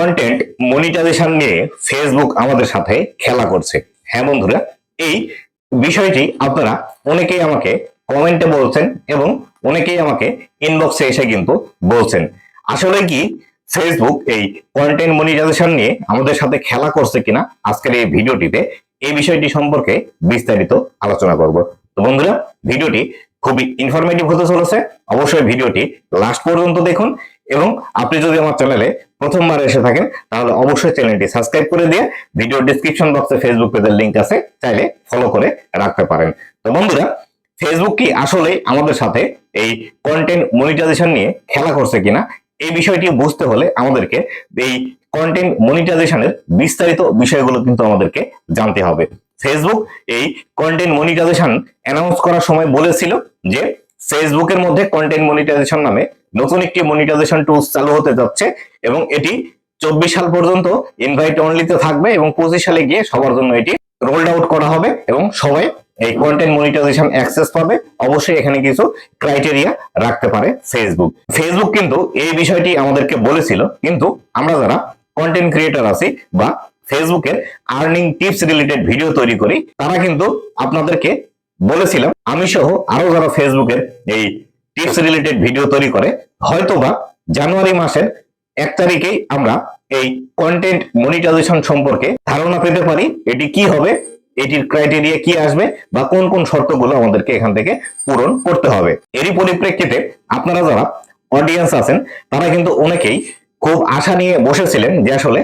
Content monetization নিয়ে Facebook আমাদের সাথে খেলা করছে। হ্যাঁ বন্ধুরা, এই বিষয়টি আপনারা অনেকেই আমাকে কমেন্টে বলছেন এবং অনেকেই আমাকে ইনবক্সে এসে কিন্তু বলছেন। আসলে কি ফেসবুক এই কন্টেন্ট মনিটাইজেশন নিয়ে আমাদের সাথে খেলা করছে কিনা আজকের এই ভিডিওটিতে, এই বিষয়টি সম্পর্কে বিস্তারিত আলোচনা করব। তো বন্ধুরা, ভিডিওটি খুবই ইনফরমেটিভ হতে চলেছে। অবশ্যই ভিডিওটি লাস্ট পর্যন্ত দেখুন এবং আপনি যদি আমার চ্যানেলে প্রথমবার এসে থাকেন, তাহলে অবশ্যই চ্যানেলটি সাবস্ক্রাইব করে দিয়ে ভিডিও ডিসক্রিপশন বক্সে ফেসবুক পেজের লিংক আছে, চাইলে ফলো করে রাখতে পারেন। তো বন্ধুরা ফেসবুক কি আসলে আমাদের সাথে এই কন্টেন্ট মনিটাইজেশন নিয়ে খেলা করছে কিনা, এই বিষয়টি বুঝতে হলে আমাদেরকে এই কন্টেন্ট মনিটাইজেশনের বিস্তারিত বিষয়গুলো কিন্তু আমাদেরকে জানতে হবে। ফেসবুক এই কন্টেন্ট মনিটাইজেশন অ্যানাউন্স করার সময় বলেছিল যে ফেসবুকের মধ্যে কন্টেন্ট মনিটাইজেশন নামে নতুন একটি মনিটাইজেশন টুলস চালু হতে যাচ্ছে এবং এটি চব্বিশ সাল পর্যন্ত ইনভাইট অনলিতে থাকবে এবং পঁচিশ সালে গিয়ে সবার জন্য এটি রোল্ড আউট করা হবে এবং সবাই এই কন্টেন্ট মনিটাইজেশন অ্যাক্সেস পাবে। অবশ্যই এখানে কিছু ক্রাইটেরিয়া রাখতে পারে ফেসবুক ফেসবুক কিন্তু এই বিষয়টি আমাদেরকে বলেছিল, কিন্তু আমরা যারা কন্টেন্ট ক্রিয়েটার আছি বা ফেসবুকের আর্নিং টিপস রিলেটেড ভিডিও তৈরি করি, তারা কিন্তু আপনাদেরকে বলেছিলাম, আমি সহ আরও যারা ফেসবুকের এই টিপস রিলেটেড ভিডিও তৈরি করে হয়তোবা জানুয়ারি মাসের এক তারিখেই আমরা এই কন্টেন্ট মনিটাইজেশন সম্পর্কে ধারণা পেতে পারি এটি কি হবে, এটির ক্রাইটেরিয়া কি আসবে বা কোন কোন শর্তগুলো আমাদেরকে এখান থেকে পূরণ করতে হবে। এরই পরিপ্রেক্ষিতে আপনারা যারা অডিয়েন্স আছেন, তারা কিন্তু অনেকেই খুব আশা নিয়ে বসেছিলেন যে আসলে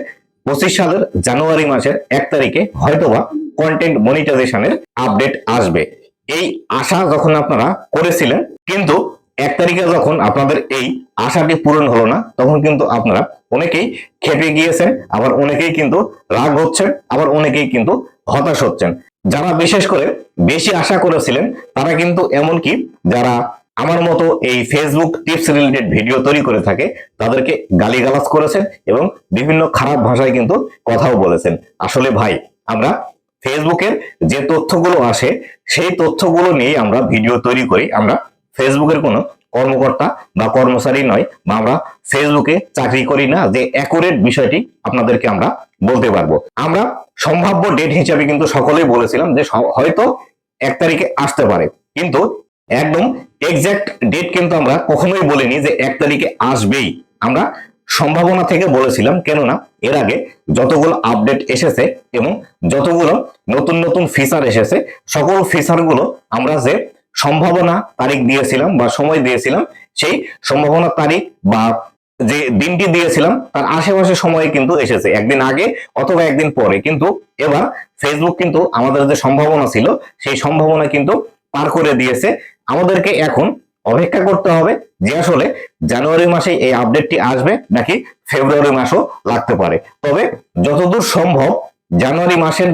পঁচিশ সালের জানুয়ারি মাসের এক তারিখে হয়তোবা কন্টেন্ট মনিটাইজেশনের আপডেট আসবে। এই আশা যখন আপনারা করেছিলেন, কিন্তু এক তারিখে যখন আপনাদের এই আশাটি পূরণ হলো না, তখন কিন্তু আপনারা অনেকেই খেপে গিয়েছেন, আবার অনেকেই কিন্তু রাগ হচ্ছেন, আবার অনেকেই কিন্তু হতাশ হচ্ছেন। যারা বিশেষ করে বেশি আশা করেছিলেন, তারা কিন্তু এমনকি যারা আমার মতো এই ফেসবুক টিপস রিলেটেড ভিডিও তৈরি করে থাকে, তাদেরকে গালিগালাজ করেছেন এবং বিভিন্ন খারাপ ভাষায় কিন্তু কথাও বলেছেন। আসলে ভাই, আমরা ফেসবুকের যে তথ্যগুলো আসে, সেই তথ্যগুলো নিয়ে আমরা ভিডিও তৈরি করি। আমরা ফেসবুকের কোনো কর্মকর্তা বা কর্মচারী নয় বা আমরা ফেসবুকে চাকরি করি না যে অ্যাকুরেট বিষয়টি আপনাদেরকে আমরা বলতে পারব। আমরা সম্ভাব্য ডেট হিসাবে কিন্তু সকলেই বলেছিলাম যে হয়তো এক তারিখে আসতে পারে। কিন্তু একদম এক্সাক্ট ডেট কিন্তু আমরা কখনোই বলিনি যে এক তারিখে আসবেই। আমরা সম্ভাবনা থেকে বলেছিলাম, কেননা এর আগে যতগুলো আপডেট এসেছে এবং যতগুলো নতুন নতুন ফিচার এসেছে, সকল ফিচারগুলো আমরা যে সম্ভাবনা তারিখ দিয়েছিলাম বা সময় দিয়েছিলাম, সেই সম্ভাবনা তারিখ বা যে দিনটি দিয়েছিলাম, তার আশেপাশে সময় কিন্তু এসেছে, একদিন আগে অথবা একদিন পরে। কিন্তু এবার ফেসবুক কিন্তু আমাদের যে সম্ভাবনা ছিল, সেই সম্ভাবনা কিন্তু পার করে দিয়েছে। আমাদেরকে এখন অপেক্ষা করতে হবে যে আসলে জানুয়ারি মাসে এই আপডেটটি আসবে নাকি ফেব্রুয়ারি মাসও লাগতে পারে। তবে যতদূর সম্ভব জানুয়ারি মাসের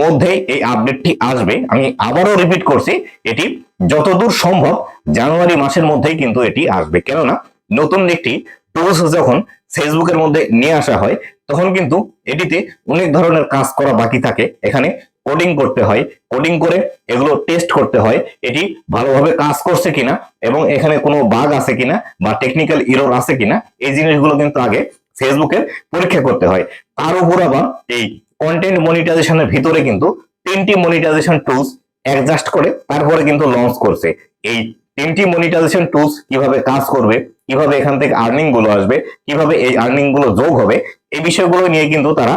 মধ্যেই এই আপডেটটি আসবে। আমি আবারও রিপিট করছি, এটি যতদূর সম্ভব জানুয়ারি মাসের মধ্যেই কিন্তু এটি আসবে। কেননা নতুন একটি টুলস যখন ফেসবুকের মধ্যে নিয়ে আসা হয়, তখন কিন্তু এটিতে অনেক ধরনের কাজ করা বাকি থাকে। এখানে কোডিং করতে হয় কোডিং করে এগুলো টেস্ট করতে হয়, এটি ভালোভাবে কাজ করছে কিনা এবং এখানে কোনো বাগ আছে কিনা বা টেকনিক্যাল ইরর আছে কিনা, এই জিনিসগুলো কিন্তু আগে ফেসবুকের পরীক্ষা করতে হয়। তার উপর আবার এই কন্টেন্ট মনিটাইজেশনের ভিতরে কিন্তু তিনটি মনিটাইজেশন টুলস অ্যাডজাস্ট করে, তারপরে কিন্তু লঞ্চ করছে। এই তিনটি মনিটাইজেশন টুলস কীভাবে কাজ করবে, কীভাবে এখান থেকে আর্নিংগুলো আসবে, কীভাবে এই আর্নিংগুলো যোগ হবে, এই বিষয়গুলো নিয়ে কিন্তু তারা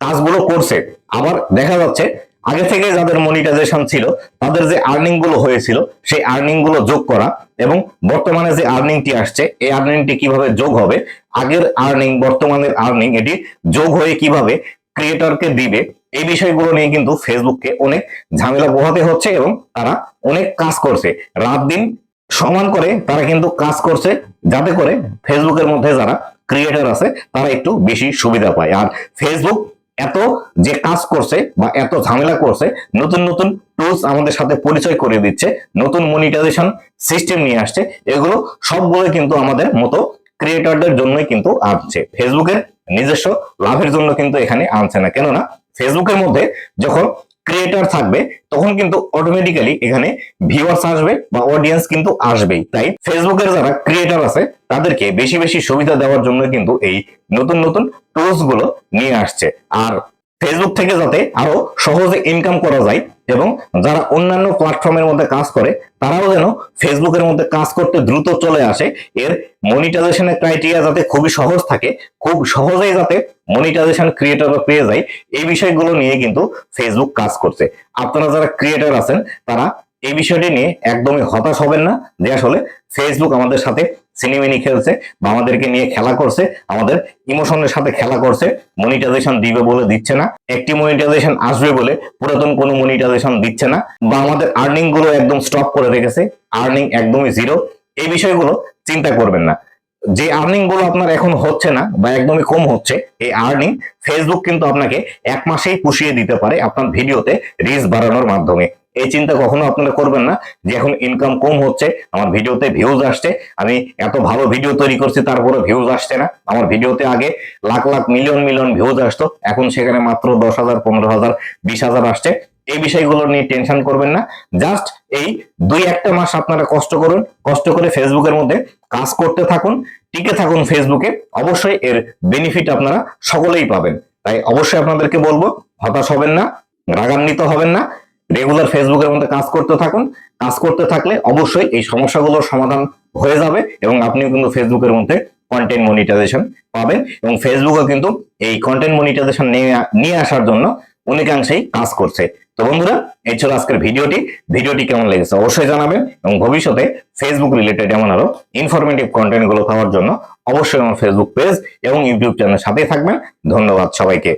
কাজগুলো করছে। আবার দেখা যাচ্ছে, আগে থেকে যাদের মনিটাইজেশন ছিল, তাদের যে আর্নিংগুলো হয়েছিল, সেই আর্নিংগুলো যোগ করা এবং বর্তমানে যে আর্নিংটি আসছে, এই আর্নিংটি কীভাবে যোগ হবে, আগের আর্নিং বর্তমানের আর্নিং এটি যোগ হয়ে কীভাবে ক্রিয়েটরকে দিবে, এই বিষয়গুলো নিয়ে কিন্তু ফেসবুককে অনেক ঝামেলা পোহাতে হচ্ছে এবং তারা অনেক কাজ করছে। রাত দিন সমান করে তারা কিন্তু কাজ করছে, যাতে করে ফেসবুকের মধ্যে যারা ক্রিয়েটর আছে, তারা একটু বেশি সুবিধা পায়। আর ফেসবুক এত যে কাজ করছে বা এত ঝামেলা করছে, নতুন নতুন টুলস আমাদের সাথে পরিচয় করে দিচ্ছে, নতুন মনিটাইজেশন সিস্টেম নিয়ে আসছে, এগুলো সবগুলো কিন্তু আমাদের মতো ক্রিয়েটরদের জন্যই কিন্তু আনছে। ফেসবুকের নিজস্ব লাভের জন্য কিন্তু এখানে আনছে না। কেননা ফেসবুকের মধ্যে যখন ক্রিয়েটর থাকবে, তখন কিন্তু অটোমেটিক্যালি এখানে ভিউয়ার্স আসবে বা অডিয়েন্স কিন্তু আসবেই। তাই ফেসবুকের যারা ক্রিয়েটর আছে, তাদেরকে বেশি বেশি সুবিধা দেওয়ার জন্য কিন্তু এই নতুন নতুন টুলসগুলো নিয়ে আসছে। আর ফেসবুক থেকে যাতে আরও সহজে ইনকাম করা যায় এবং যারা অন্যান্য প্ল্যাটফর্মের মধ্যে কাজ করে, তারাও যেন ফেসবুকের মধ্যে কাজ করতে দ্রুত চলে আসে। এর মনিটাইজেশনের ক্রাইটেরিয়া যাতে খুবই সহজ থাকে, খুব সহজেই যাতে মনিটাইজেশন ক্রিয়েটর পেয়ে যায়, এই বিষয়গুলো নিয়ে কিন্তু ফেসবুক কাজ করছে। আপনারা যারা ক্রিয়েটর আছেন, তারা এই বিষয়টি নিয়ে একদমই হতাশ হবেন না যে আসলে ফেসবুক আমাদের সাথে সিনেমিনি খেলছে বা আমাদেরকে নিয়ে খেলা করছে, আমাদের ইমোশনের সাথে খেলা করছে মনিটাইজেশন দিবে বলে দিচ্ছে না। একটি মনিটাইজেশন আসবে বলে পুরাতন কোনো মনিটাইজেশন দিচ্ছে না। বা আমাদের আর্নিংগুলো একদম স্টপ করে রেখেছে আর্নিং একদমই জিরো এই বিষয়গুলো চিন্তা করবেন না। যে আর্নিংগুলো আপনার এখন হচ্ছে না বা একদমই কম হচ্ছে, এই আর্নিং ফেসবুক কিন্তু আপনাকে এক মাসেই পুষিয়ে দিতে পারে আপনার ভিডিওতে রিচ বাড়ানোর মাধ্যমে। এই চিন্তা কখনো আপনারা করবেন না। যে এখন ইনকাম কম হচ্ছে, আমার ভিডিওতে ভিউজ আসছে, আমি এত ভালো ভিডিও তৈরি করছি তারপরে ভিউজ আসছে না। আমার ভিডিওতে আগে lakh lakh million million views আসতো, এখন সেখানে মাত্র দশ হাজার, পনেরো হাজার, বিশ হাজার আসছে। এই বিষয়গুলো নিয়ে টেনশন করবেন না। জাস্ট এই দুই একটা মাস আপনারা কষ্ট করুন, কষ্ট করে ফেসবুকের মধ্যে কাজ করতে থাকুন, টিকে থাকুন ফেসবুকে, অবশ্যই এর বেনিফিট আপনারা সকলেই পাবেন। তাই অবশ্যই আপনাদেরকে বলব, হতাশ হবেন না, রাগান্বিত হবেন না। রেগুলার ফেসবুকের মধ্যে কাজ করতে থাকুন। কাজ করতে থাকলে অবশ্যই এই সমস্যাগুলোর সমাধান হয়ে যাবে এবং আপনিও কিন্তু ফেসবুকের মধ্যে কন্টেন্ট মনিটাইজেশন পাবেন এবং ফেসবুকও কিন্তু এই কন্টেন্ট মনিটাইজেশন নিয়ে আসার জন্য অনেকাংশেই কাজ করছে। তো বন্ধুরা, এই ছিল আজকের ভিডিওটি। ভিডিওটি কেমন লেগেছে অবশ্যই জানাবেন এবং ভবিষ্যতে ফেসবুক রিলেটেড এমন আরও ইনফরমেটিভ কন্টেন্টগুলো পাওয়ার জন্য অবশ্যই আমার ফেসবুক পেজ এবং ইউটিউব চ্যানেল সাথেই থাকবেন। ধন্যবাদ সবাইকে।